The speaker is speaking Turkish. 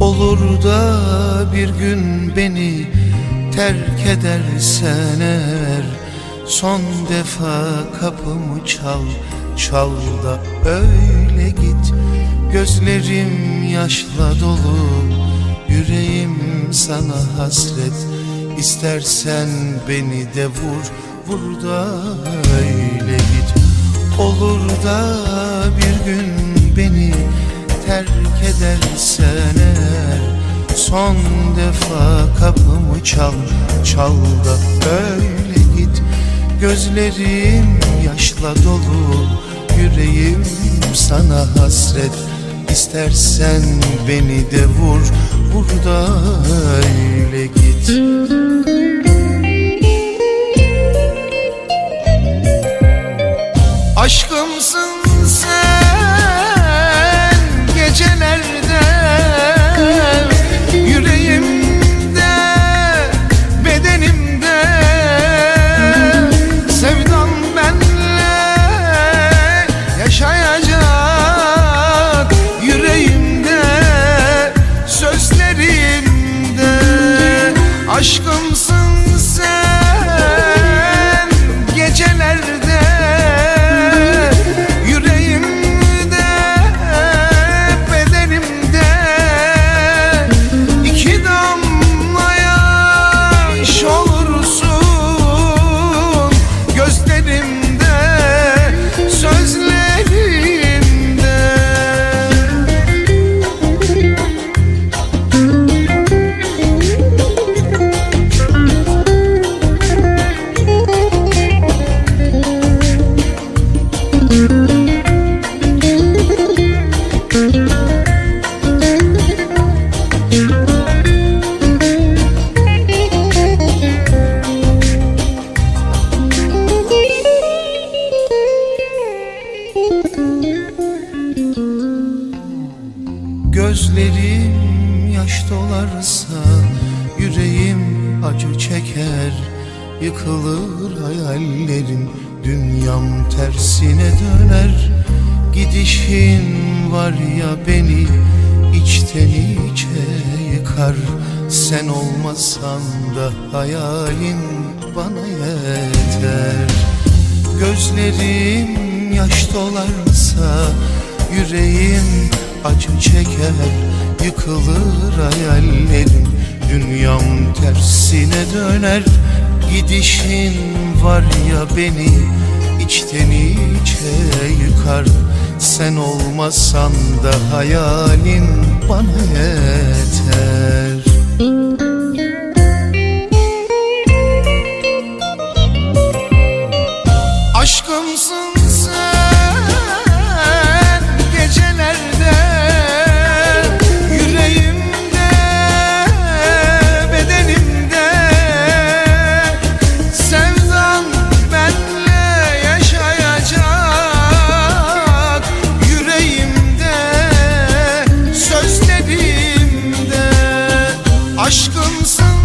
Olur da bir gün beni terk edersen eğer. Son defa kapımı çal, çal da öyle git. Gözlerim yaşla dolu, yüreğim sana hasret. İstersen beni de vur, vur da öyle git. Olur da bir gün edersen eğer Son defa kapımı çal, çal da öyle git. Gözlerim yaşla dolu, yüreğim sana hasret. İstersen beni de vur, vur da öyle git. Aşkımsın acı çeker Yıkılır hayallerim Dünyam tersine döner Gidişin var ya beni içten içe yıkar. Sen olmasan da hayalin bana yeter. Gözlerim yaş dolarsa Yüreğim acı çeker. Yıkılır hayallerim Dünyam tersine döner. Gidişin var ya beni içten içe yıkar. Sen olmasan da hayalin bana yeter Aşkımsın.